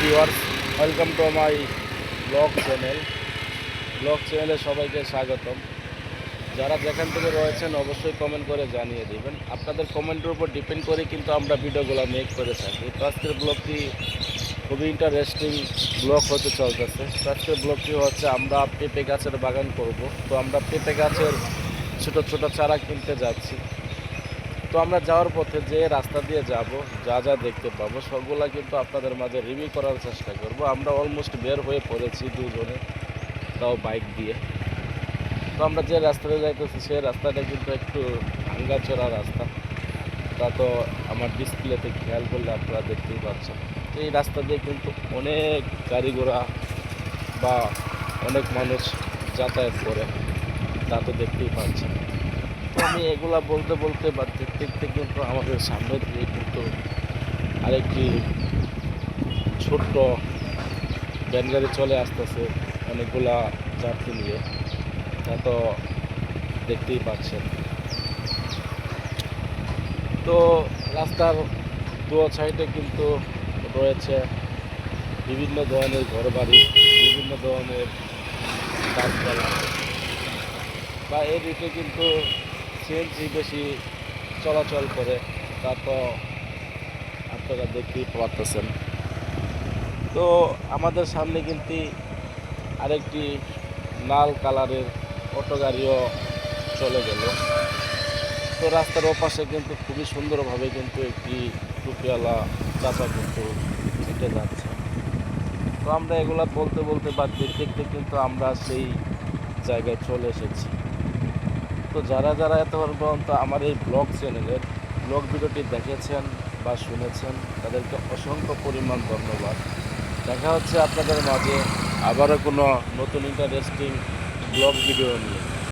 Viewers welcome to my vlog channel vlog চ্যানেলে সবাইকে স্বাগতম। যারা যেখান থেকে রয়েছেন, অবশ্যই কমেন্ট করে জানিয়ে দেবেন। আপনাদের কমেন্টের উপর ডিপেন্ড করে কিন্তু আমরা ভিডিওগুলো মেক করে থাকি। তো আজকের ব্লগটি খুবই ইন্টারেস্টিং ব্লগ হতে চলতেছে। তো আজকের ব্লগটি হচ্ছে, আমরা পেঁপে গাছের বাগান করব। তো আমরা পেঁপে গাছের ছোট ছোট চারা কিনতে যাচ্ছি। তো আমরা যাওয়ার পথে যে রাস্তা দিয়ে যাব, যা যা দেখতে পাবো, সবগুলা কিন্তু আপনাদের মাঝে রিভিউ করার চেষ্টা করব। আমরা অলমোস্ট বের হয়ে পড়েছি দুজনে, তাও বাইক দিয়ে। তো আমরা যে রাস্তাতে যাইতেছি, সেই রাস্তাটা কিন্তু একটু ভাঙ্গাচোরা রাস্তা। তা তো আমার ডিসপ্লেতে খেয়াল করলে আপনারা দেখতেই পাচ্ছেন। তো এই রাস্তা দিয়ে কিন্তু অনেক গাড়ি ঘোড়া বা অনেক মানুষ যাতায়াত করে, তা তো দেখতেই পাচ্ছেন। আমি এগুলা বলতে বলতে বা দেখতে কিন্তু আমাদের সামনে দিয়ে কিন্তু আরেকটি ছোট্ট ভ্যান গাড়ি চলে আসতেছে অনেকগুলা যাত্রী নিয়ে। তা তো দেখতেই পাচ্ছেন। তো রাস্তার দু সাইডে কিন্তু রয়েছে বিভিন্ন ধরনের ঘরবাড়ি, বিভিন্ন ধরনের গাছপালা। বা এই দিকে কিন্তু সিএনজি বেশি চলাচল করে, তা তো আপনারা দেখতেই পারতেছেন। তো আমাদের সামনে কিন্তু আরেকটি লাল কালারের অটো গাড়িও চলে গেল। তো রাস্তার ওপাশে কিন্তু খুবই সুন্দরভাবে কিন্তু একটি টুপিওয়ালা চাচা কিন্তু হেঁটে যাচ্ছে। তো আমরা এগুলা বলতে বলতে বা দেখতে কিন্তু আমরা সেই জায়গায় চলে এসেছি। তো যারা যারা এত পর্যন্ত আমার এই ব্লগ চ্যানেলের ব্লগ ভিডিওটি দেখেছেন বা শুনেছেন, তাদেরকে অসংখ্য পরিমাণ ধন্যবাদ। দেখা হচ্ছে আপনাদের মাঝে আবারও কোনো নতুন ইন্টারেস্টিং ব্লগ ভিডিও নিয়ে।